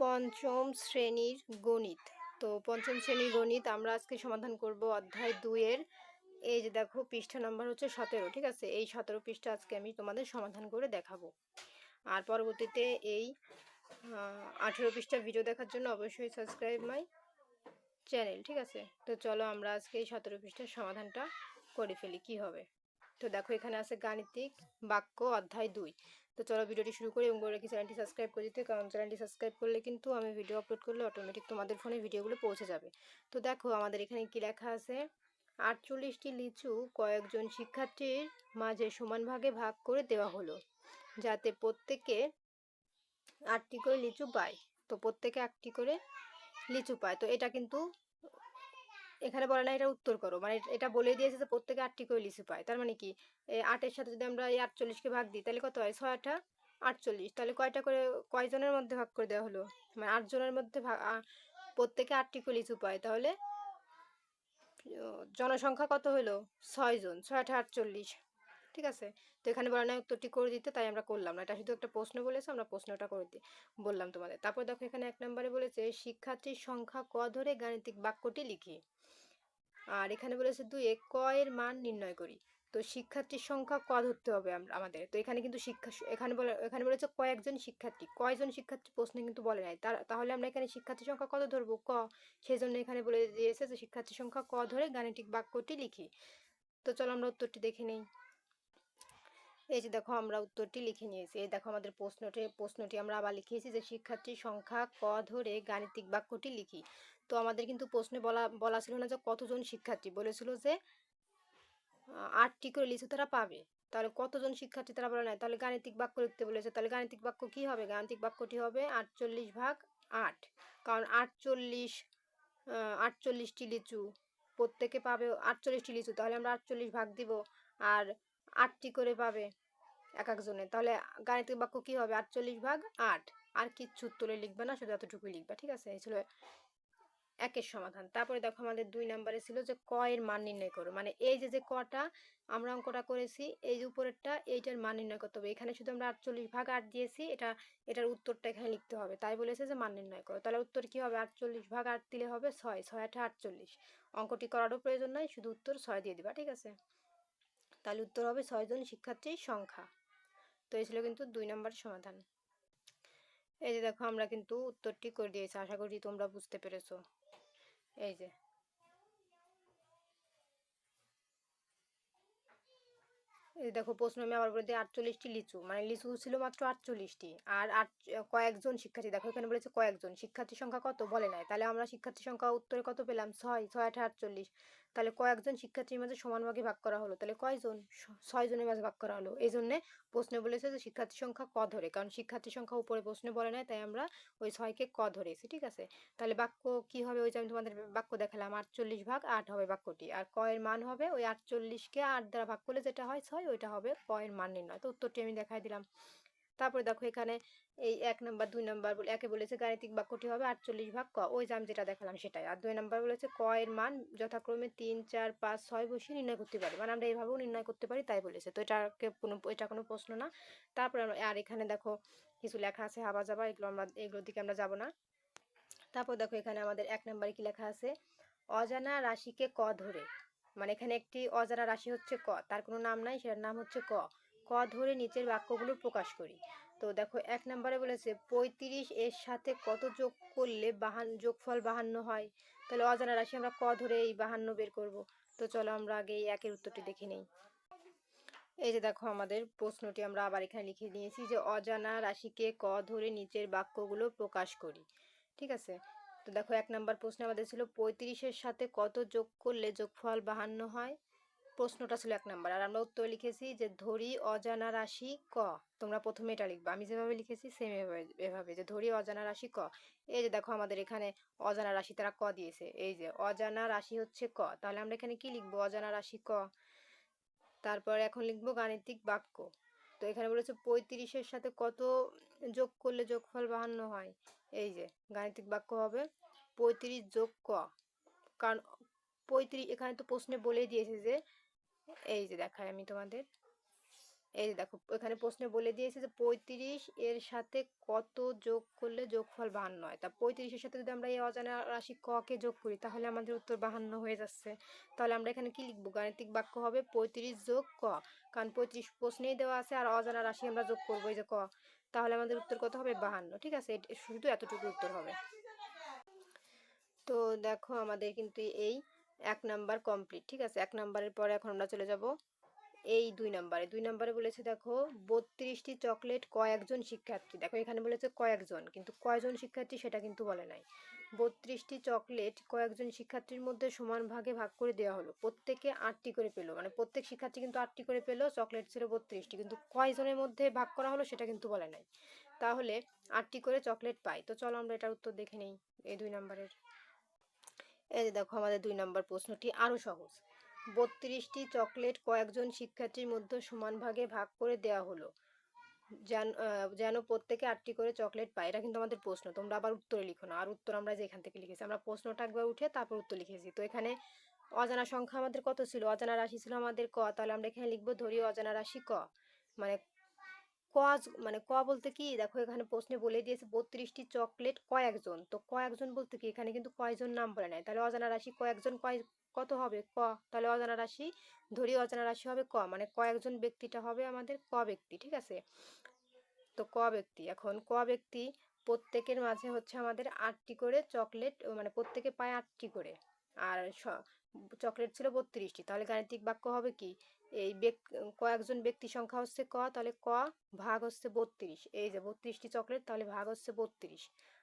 পঞ্চম শ্রেণির গণিত। তো পঞ্চম শ্রেণির গণিত আমরা আজকে সমাধান করব অধ্যায় দুইয়ের। এই যে দেখো, পৃষ্ঠা নাম্বার হচ্ছে সতেরো, ঠিক আছে? এই সতেরো পৃষ্ঠা আজকে আমি তোমাদের সমাধান করে দেখাবো। আর পরবর্তীতে এই আঠেরো পৃষ্ঠা ভিডিও দেখার জন্য অবশ্যই সাবস্ক্রাইব মাই চ্যানেল ঠিক আছে? তো চলো আমরা আজকে এই সতেরো পৃষ্ঠার সমাধানটা করে ফেলি, কি হবে? তো দেখো, এখানে আছে গাণিতিক বাক্য অধ্যায় দুই। তো চলো ভিডিওটি শুরু করি এবং বলে রাখি চ্যানেলটি সাবস্ক্রাইব করে দিতে, কারণ চ্যানেলটি সাবস্ক্রাইব করলে কিন্তু আমি ভিডিও আপলোড করলে অটোমেটিক তোমাদের ফোনে ভিডিওগুলো পৌঁছে যাবে। তো দেখো আমাদের এখানে কি লেখা আছে? আটচল্লিশটি লিচু কয়েকজন শিক্ষার্থীর মাঝে সমান ভাগে ভাগ করে দেওয়া হলো, যাতে প্রত্যেকে আটটি করে লিচু পায়। তো প্রত্যেকে আটটি করে লিচু পায়। তো এটা কিন্তু এখানে বলে না, এটা উত্তর করো। মানে এটা বলে দিয়েছে যে প্রত্যেকে আটটি করে লিচু পায়। তার মানে কি? আটের সাথে যদি আমরা এই আটচল্লিশকে ভাগ দিই, তাহলে কত হয়? ছয় আটা আটচল্লিশ। তাহলে কয়টা করে কয়জনের মধ্যে ভাগ করে দেওয়া হলো? মানে আটজনের মধ্যে ভাগ প্রত্যেকে আটটি করে লিচু পায়। তাহলে জনসংখ্যা কত হলো? ছয়জন ছয় আটা আটচল্লিশ। ঠিক আছে? তো এখানে বলে না, উত্তরটি করে দিতে, তাই আমরা করলাম না। এটা শুধু একটা প্রশ্ন বলেছে, আমরা প্রশ্নটা করে দিই বললাম তোমাদের। তারপর দেখো এখানে এক নম্বরে বলেছে, শিক্ষার্থীর সংখ্যা ক ধরে গাণিতিক বাক্যটি লিখি? আর এখানে বলেছে ক এর মান নির্ণয় করি। তো শিক্ষার্থীর সংখ্যা ক ধরতে হবে আমাদের। তো এখানে কিন্তু শিক্ষা, এখানে বলে, এখানে বলেছে কয়েকজন শিক্ষার্থী। কয়জন শিক্ষার্থী প্রশ্নে কিন্তু বলে নাই। তার, তাহলে আমরা এখানে শিক্ষার্থী সংখ্যা কত ধরবো? ক। সেই জন্য এখানে বলে দিয়েছে যে শিক্ষার্থী সংখ্যা ক ধরে গাণিতিক বাক্যটি লিখি। তো চলো আমরা উত্তরটি দেখে নেই। এই যে দেখো আমরা উত্তরটি লিখে নিয়েছি। এই দেখো আমাদের প্রশ্নটি প্রশ্নটি আমরা আবার লিখিয়েছি যে শিক্ষার্থীর সংখ্যা ক ধরে গাণিতিক বাক্যটি লিখি। তো আমাদের কিন্তু প্রশ্নে বলা বলা ছিল না যে কতজন শিক্ষার্থী। বলেছিল যে আটটি করে লিচু তারা পাবে। তাহলে কতজন শিক্ষার্থী তারা বলে নাই? তাহলে গাণিতিক বাক্য লিখতে বলেছে। তাহলে গাণিতিক বাক্য কি হবে? গাণিতিক বাক্যটি হবে আটচল্লিশ ভাগ আট। কারণ আটচল্লিশ আটচল্লিশটি লিচু। প্রত্যেকে পাবে আটচল্লিশটি লিচু। তাহলে আমরা আটচল্লিশ ভাগ দিব আর আটটি করে পাবে এক একজনের তাহলে গাণিতিক বাক্য কি হবে? আটচল্লিশ ভাগ আট। আর কিচ্ছু তুলে লিখবে না, শুধু এতটুকুই লিখবে। ঠিক আছে? এই ছিল একের সমাধান। তারপরে দেখো আমাদের দুই নম্বরে ছিল যে ক এর মান নির্ণয় করো। মানে এই যে যে কটা আমরা অঙ্কটা করেছি, এই যে উপরেরটা এইটার মান নির্ণয় করতে হবে। এখানে শুধু আমরা আটচল্লিশ ভাগ আট দিয়েছি, এটা, এটার উত্তরটা এখানে লিখতে হবে। তাই বলেছে যে মান নির্ণয় করো। তাহলে উত্তর কি হবে? আটচল্লিশ ভাগ আট দিলে হবে ছয় ছয় আটচল্লিশ। অঙ্কটি করারও প্রয়োজন নাই, শুধু উত্তর ছয় দিয়ে দিবা, ঠিক আছে? তাহলে উত্তর হবে ছয়জন শিক্ষার্থীর সংখ্যা। তো এই ছিল কিন্তু দুই নম্বর সমাধান। এই যে দেখো, আমরা কিন্তু উত্তরটি করে দিয়েছি। আশা করি তোমরা বুঝতে পেরেছ। এই যে। এই দেখো, প্রশ্ন আমি আবার বলে দিই, আটচল্লিশটি লিচু মানে লিচু ছিল মাত্র আটচল্লিশটি, আর আট, কয়েকজন শিক্ষার্থী, দেখো এখানে বলেছে কয়েকজন, শিক্ষার্থী সংখ্যা কত? বলে নাই। তাহলে আমরা শিক্ষার্থী সংখ্যা উত্তরে কত পেলাম? ছয় ছয় আঠা আটচল্লিশ। তাহলে কয়েকজন শিক্ষার্থীর মাঝে সমান ভাগে ভাগ করা হলো। তাহলে কয়জন? ছয় জনের মাঝে ভাগ করা হলো। এই জন্যে প্রশ্নে বলেছে যে শিক্ষার্থী সংখ্যা ক ধরে? কারণ শিক্ষার্থী সংখ্যা উপরে প্রশ্নে বলে নাই, তাই আমরা ওই ছয়কে ক ধরেছি, ঠিক আছে? তাহলে বাক্য কি হবে? ওই যে আমি তোমাদের বাক্য দেখালাম, আটচল্লিশ ভাগ আট হবে বাক্যটি। আর ক এর মান হবে? ওই আটচল্লিশকে আট দ্বারা ভাগ করলে যেটা হয় ছয়, ওইটা হবে ক এর মান নির্ণয়। তো উত্তরটি আমি দেখাই দিলাম। তারপরে দেখো এখানে এই এক নম্বর, দুই নম্বর বলে, একে বলেছে গাণিতিক বাক্যটি হবে আটচল্লিশ ভাগ ক। ওই যে আমি যেটা দেখালাম সেটাই। আর দুই নম্বর বলেছে ক এর মান যথাক্রমে তিন, চার, পাঁচ, ছয় বসিয়ে নির্ণয় করতে পারি। মানে আমরা এইভাবেও নির্ণয় করতে পারি, তাই বলেছে। তো এটাকে কোনো, এটা কোনো প্রশ্ন না। তারপরে আর এখানে দেখো কিছু লেখা আছে, হাবা যাবা, এগুলো আমরা, এগুলোর দিকে আমরা যাব না। তারপর দেখো এখানে আমাদের এক নম্বরে কি লেখা আছে? অজানা রাশিকে ক ধরে। মানে এখানে একটি অজানা রাশি হচ্ছে ক। তার কোনো নাম নাই, সেটার নাম হচ্ছে ক। ক ধরে নিচের বাক্যগুলো প্রকাশ করি। তো দেখো, এক নম্বরে বলেছে, পঁয়ত্রিশ এর সাথে কত যোগ করলে বাহান, যোগফল বাহান্ন হয়? তাহলে অজানা রাশি আমরা ক ধরে এই বাহান্ন বের করব। তো চলো আমরা আগে এই একের উত্তরটি দেখে নেই। এই যে দেখো, আমাদের প্রশ্নটি আমরা আবার এখানে লিখে নিয়েছি যে, অজানা রাশিকে ক ধরে নিচের বাক্যগুলো প্রকাশ করি। ঠিক আছে? তো দেখো, এক নম্বর প্রশ্ন আমাদের ছিল পঁয়ত্রিশের সাথে কত যোগ করলে যোগফল বাহান্ন হয়? প্রশ্নটা ছিল এক নাম্বার। আর আমরা উত্তর লিখেছি যে, ধরি অজানা রাশি ক? তোমরা প্রথমে এটা লিখবে। আমি যেভাবে লিখেছি সেম এভাবে। যে, ধরি অজানা রাশি ক? এই যে, দেখো আমাদের এখানে অজানা রাশি তারা ক দিয়েছে। এই যে, অজানা রাশি হচ্ছে ক। তাহলে আমরা এখানে কি লিখব? অজানা রাশি ক। তারপর এখন লিখব গাণিতিক বাক্য। তো এখানে বলেছে, পঁয়ত্রিশের সাথে কত যোগ করলে যোগফল বাহান্ন হয়? এই যে, গাণিতিক বাক্য হবে, পঁয়ত্রিশ যোগ ক। কারণ, পঁয়ত্রিশ, এখানে তো প্রশ্নে বলেই দিয়েছে যে এই যে দেখায় আমি তোমাদের। এই যে দেখো, এখানে প্রশ্নে বলে দিয়েছে যে পঁয়ত্রিশ এর সাথে কত যোগ করলে যোগফল বাহান্ন হয়? তা পঁয়ত্রিশের সাথে যদি আমরা এই অজানা রাশি ক কে যোগ করি, তাহলে আমাদের উত্তর বাহান্ন হয়ে যাচ্ছে। তাহলে আমরা এখানে কি লিখব? গাণিতিক বাক্য হবে পঁয়ত্রিশ যোগ ক। কারণ পঁয়ত্রিশ প্রশ্নেই দেওয়া আছে আর অজানা রাশি আমরা যোগ করব এই যে ক। তাহলে আমাদের উত্তর কত হবে? বাহান্ন। ঠিক আছে শুধু এতটুকু উত্তর হবে। তো দেখো আমাদের কিন্তু এই এক নাম্বার কমপ্লিট ঠিক আছে? এক নাম্বারের পরে এখন আমরা চলে যাব এই দুই নাম্বারে। দুই নাম্বারে বলেছে, দেখো, বত্রিশটি চকলেট কয়েকজন শিক্ষার্থী। দেখো, এখানে বলেছে কয়েকজন, কিন্তু কয়জন শিক্ষার্থী সেটা কিন্তু বলে নাই। বত্রিশটি চকলেট কয়েকজন শিক্ষার্থীর মধ্যে সমান ভাগে ভাগ করে দেওয়া হলো। প্রত্যেকে আটটি করে পেল। মানে প্রত্যেক শিক্ষার্থী কিন্তু আটটি করে পেল, চকলেট ছিল বত্রিশটি। কিন্তু কয়জনের মধ্যে ভাগ করা হলো সেটা কিন্তু বলে নাই। তাহলে আটটি করে চকলেট পাই। তো চলো আমরা এটার উত্তর দেখে নেই, এই দুই নাম্বারের। এই যে দেখো আমাদের দুই নম্বর প্রশ্নটি আরও সহজ। বত্রিশটি চকলেট কয়েকজন শিক্ষার্থীর মধ্যে সমান ভাগে ভাগ করে দেওয়া হলো। যেন যেন প্রত্যেকে আটটি করে চকলেট পায়, এটা কিন্তু আমাদের প্রশ্ন। তোমরা আবার উত্তরে লিখো না। আর উত্তর আমরা যে এখান থেকে লিখেছি, আমরা প্রশ্নটা একবার উঠে তারপর উত্তর লিখেছি। তো এখানে অজানা সংখ্যা আমাদের কত ছিল? অজানা রাশি ছিল আমাদের ক। তাহলে আমরা এখানে লিখব ধরি অজানা রাশি ক। মানে ক মানে ক বলতে কি? দেখো এখানে প্রশ্নে বলে দিয়েছে বত্রিশটি চকলেট কয়েকজন। তো কয়েকজন বলতে কি? এখানে কিন্তু কয়জন নাম বলে নেয়? তাহলে অজানা রাশি কয়েকজন কয়, কত হবে? ক। তাহলে অজানা রাশি, ধরি অজানা রাশি হবে ক। মানে কয়েকজন ব্যক্তিটা হবে আমাদের ক ব্যক্তি, ঠিক আছে? তো ক ব্যক্তি। এখন ক ব্যক্তি প্রত্যেকের মাঝে হচ্ছে আমাদের আটটি করে চকলেট মানে প্রত্যেকে পায় আটটি করে। আর চকলেট ছিল বত্রিশটি। তাহলে গাণিতিক বাক্য হবে কি? এই কয়েকজন ব্যক্তি সংখ্যা হচ্ছে ক, তাহলে ক ভাগ হচ্ছে বত্রিশ। এই যে বত্রিশটি চকলেট, তাহলে ভাগ হচ্ছে বত্রিশ।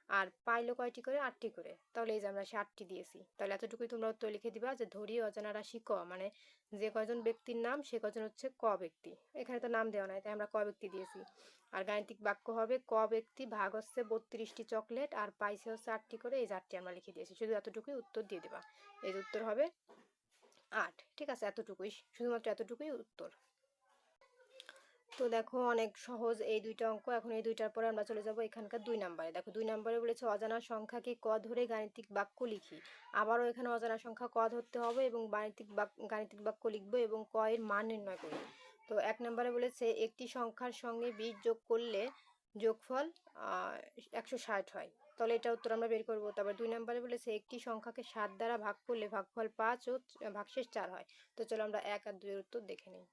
আর পাইলো কয়টি করে? আটটি করে। তাহলে এই যে আমরা সে আটটি দিয়েছি। তাহলে এতটুকুই তোমরা উত্তর লিখে দিবা যে ধরি অজানা রাশি ক মানে যে কয়জন ব্যক্তির নাম, সে কজন হচ্ছে ক ব্যক্তি। এখানে তো নাম দেওয়া নাই, তাই আমরা ক ব্যক্তি দিয়েছি। আর গাণিতিক বাক্য হবে ক ব্যক্তি ভাগ হচ্ছে বত্রিশটি চকলেট, আর পাইছে হচ্ছে আটটি করে, এই যে আটটি আমরা লিখে দিয়েছি। শুধু এতটুকুই উত্তর দিয়ে দেবা। এই উত্তর হবে আট, ঠিক আছে? এতটুকুই, শুধুমাত্র এতটুকুই উত্তর। তো দেখো, অনেক সহজ এই দুইটা অঙ্ক। এখন এই দুইটার পরে আমরা চলে যাব এখানকার দুই নাম্বারে। দেখো, দুই নাম্বারে বলেছে অজানা সংখ্যাকে ক ধরে গাণিতিক বাক্য লিখি। আবারও এখানে অজানা সংখ্যা ক ধরতে হবে এবং গাণিতিক গাণিতিক বাক্য লিখব এবং ক এর মান নির্ণয় করি তো এক নম্বরে বলেছে, একটি সংখ্যার সঙ্গে বিশ যোগ করলে যোগফল একশো ষাট হয়। তাহলে এটা উত্তর আমরা বের করব। তারপর দুই নম্বরে বলেছে, একটি সংখ্যাকে সাত দ্বারা ভাগ করলে ভাগফল পাঁচ ও ভাগশেষ চার হয়। তো চলো আমরা এক আর দুইয়ের উত্তর দেখে নিই।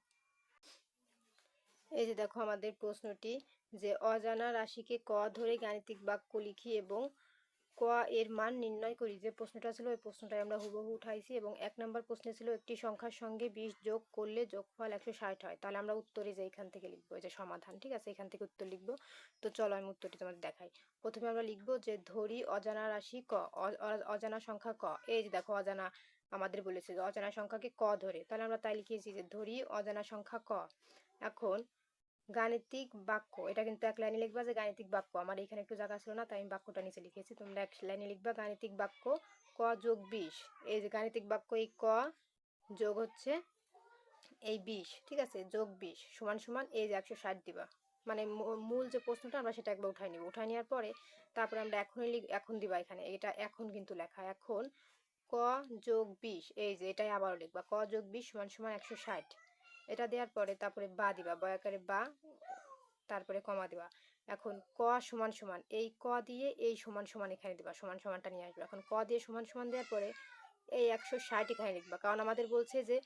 এই যে দেখো আমাদের প্রশ্নটি, যে অজানা রাশিকে ক ধরে গাণিতিক বাক্য লিখি এবং ক এর মান নির্ণয় করি যে প্রশ্নটা ছিল ওই প্রশ্নটাই আমরা হুবহু উঠাইছি এবং এক নম্বর প্রশ্নে ছিল একটি সংখ্যার সঙ্গে বিশ যোগ করলে যোগফল একশো ষাট হয়। তাহলে আমরা উত্তরে যে এখান থেকে লিখব যে সমাধান, ঠিক আছে? এখান থেকে উত্তর লিখব। তো চলো আমি উত্তরটি তোমাদের দেখাই। প্রথমে আমরা লিখব যে ধরি অজানা রাশি ক অজানা সংখ্যা ক। এই যে দেখো অজানা আমাদের বলেছে যে অজানা সংখ্যাকে ক ধরে। তাহলে আমরা তাই লিখিয়েছি যে ধরি অজানা সংখ্যা ক। এখন গাণিতিক বাক্য, এটা কিন্তু এক লাইনে লিখবা যে গাণিতিক বাক্য। আমার এখানে একটু জায়গা ছিল না, তাই আমি বাক্যটা নিচে লিখেছি। তোমরা এক লাইনে লিখবা, গাণিতিক বাক্য ক যোগ বিশ। এই যে গাণিতিক বাক্য, এই ক যোগ হচ্ছে এই বিশ, ঠিক আছে? যোগ বিশ সমান সমান এই যে একশো ষাট দিবা। মানে মূল যে প্রশ্নটা, আমরা সেটা একবার উঠাই নিব। উঠাই নেওয়ার পরে তারপরে আমরা এখনই লিখ এখন দিবা এখানে। এটা এখন কিন্তু লেখা। এখন ক যোগ বিশ, এই যে এটাই আবারও লিখবা। ক যোগ বিশ সমান সমান একশো ষাট। এটা দেওয়ার পরে তারপরে বা দিবা বয়াকারে বা, তারপরে কমা দিবা। এখন ক সমান সমান, এই ক দিয়ে এই সমান সমান এখানে দিবা, সমান সমানটা নিয়ে আসবে। এখন ক দিয়ে সমান সমান দেওয়ার পরে এই একশো ষাট এখানে লিখবা। কারণ আমাদের বলছে যে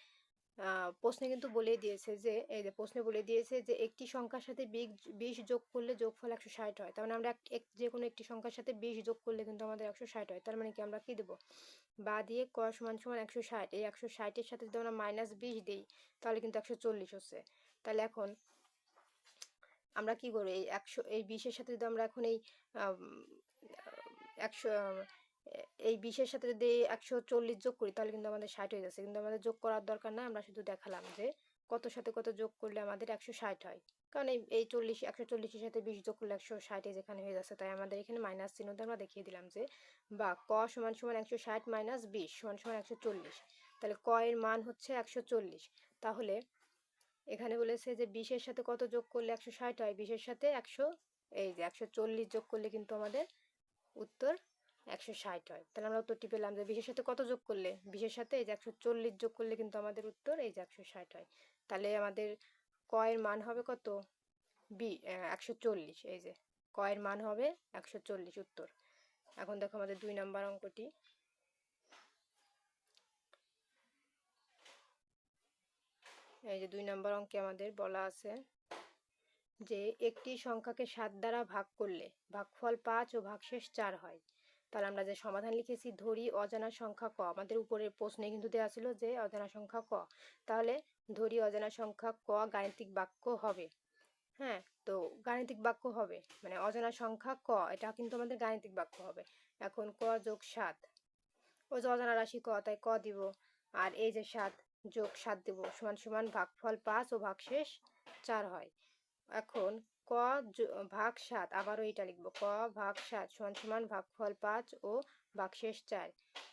প্রশ্নে কিন্তু বলে দিয়েছে যে, এই যে প্রশ্নে বলে দিয়েছে যে, একটি সংখ্যার সাথে বিশ- যোগ করলে যোগফল একশো ষাট হয়। তার মানে আমরা এক- যে কোনো একটি সংখ্যার সাথে বিশ যোগ করলে কিন্তু আমাদের একশো ষাট হয়। তার মানে কি আমরা কি দেবো? বা দিয়ে ক সমান সমান একশো ষাট। এই একশো ষাটের সাথে যদি আমরা মাইনাস বিশ দিই, তাহলে কিন্তু একশো চল্লিশ হচ্ছে। তাহলে এখন আমরা কি করব? এই একশো, এই বিশের সাথে যদি আমরা এখন এই একশো এই বিশের সাথে যদি একশো চল্লিশ যোগ করি, তাহলে কিন্তু আমাদের ষাট হয়ে যাচ্ছে। কিন্তু আমাদের যোগ করার দরকার না আমরা শুধু দেখালাম যে কত সাথে কত যোগ করলে আমাদের একশো ষাট হয়। কারণ এই এই চল্লিশ, একশো চল্লিশের সাথে বিশ যোগ করলে একশো ষাটে যেখানে হয়ে যাচ্ছে, তাই আমাদের এখানে মাইনাস চিহ্ন আমরা দেখিয়ে দিলাম যে বা ক সমান সমান একশো ষাট মাইনাস বিশ সমান সমান একশো চল্লিশ। তাহলে ক এর মান হচ্ছে একশো চল্লিশ। তাহলে এখানে বলেছে যে বিশের সাথে কত যোগ করলে একশো ষাট হয়? বিশের সাথে একশো, এই যে একশো চল্লিশ যোগ করলে কিন্তু আমাদের উত্তর একশো ষাট হয়। তাহলে আমরা উত্তরটি পেলাম যে বিশের সাথে কত যোগ করলে? বিশের সাথে এই যে একশো চল্লিশ যোগ করলে কিন্তু আমাদের উত্তর এই যে একশো ষাট হয়। তাহলে আমাদের ক এর মান হবে কত? বি একশো চল্লিশ। এই যে ক এর মান হবে একশো চল্লিশ উত্তর। এখন দেখো আমাদের দুই নাম্বার অঙ্কটি। এই যে দুই নাম্বার অঙ্কে আমাদের বলা আছে যে একটি সংখ্যাকে সাত দ্বারা ভাগ করলে ভাগফল পাঁচ ও ভাগশেষ চার হয়। তাহলে আমরা যে সমাধান লিখেছি, ধরি অজানা সংখ্যা ক। আমাদের উপরের প্রশ্নে কিন্তু দেওয়া ছিল যে অজানা সংখ্যা ক। তাহলে ধরি অজানা সংখ্যা ক গাণিতিক বাক্য হবে। হ্যাঁ তো গাণিতিক বাক্য হবে। মানে অজানা সংখ্যা ক, এটা কিন্তু আমাদের গাণিতিক বাক্য হবে। এখন ক যোগ সাত। ও যে অজানা রাশি ক, তাই ক দিব। আর এই যে সাত যোগ সাত দিব, সমান সমান ভাগফল পাঁচ ও ভাগশেষ চার হয়। এখন ক ভাগ সাত, আবারও এটা লিখব। ক ভাগ সাত সমান সমান ভাগফল পাঁচ ও ভাগশেষ চার।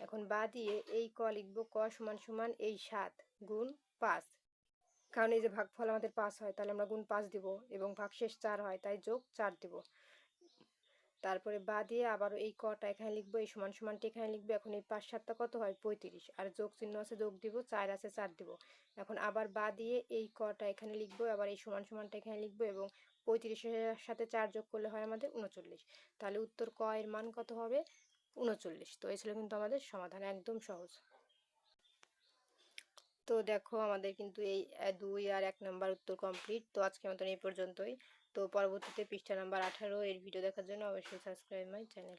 এখন বা দিয়ে এই ক লিখব, ক সমান সমান এই সাত গুণ পাঁচ। কারণ এই যে ভাগফল আমাদের পাঁচ হয়, তাহলে আমরা গুণ পাঁচ দিব এবং ভাগশেষ চার হয়, তাই যোগ চার দিব। তারপরে বা দিয়ে আবারও এই কটা এখানে লিখব, এই সমান সমানটা এখানে লিখব, এখন এই পাঁচ সাতটা কত হয়? পঁয়ত্রিশ। আর যোগ চিহ্ন আছে, যোগ দিব, চার আছে, চার দিব। এখন আবার বা দিয়ে এই কটা এখানে লিখব, আবার এই সমান সমানটা এখানে লিখব এবং পঁয়ত্রিশের সাথে চার যোগ করলে হয় আমাদের উনচল্লিশ। তাহলে উত্তর ক এর মান কত হবে? উনচল্লিশ। তো এই ছিল কিন্তু আমাদের সমাধান, একদম সহজ। তো দেখো আমাদের কিন্তু এই দুই আর এক নাম্বার উত্তর কমপ্লিট তো আজকে মতন এই পর্যন্তই। তো পরবর্তীতে পৃষ্ঠা নাম্বার আঠারো এর ভিডিও দেখার জন্য অবশ্যই সাবস্ক্রাইব মাই চ্যানেল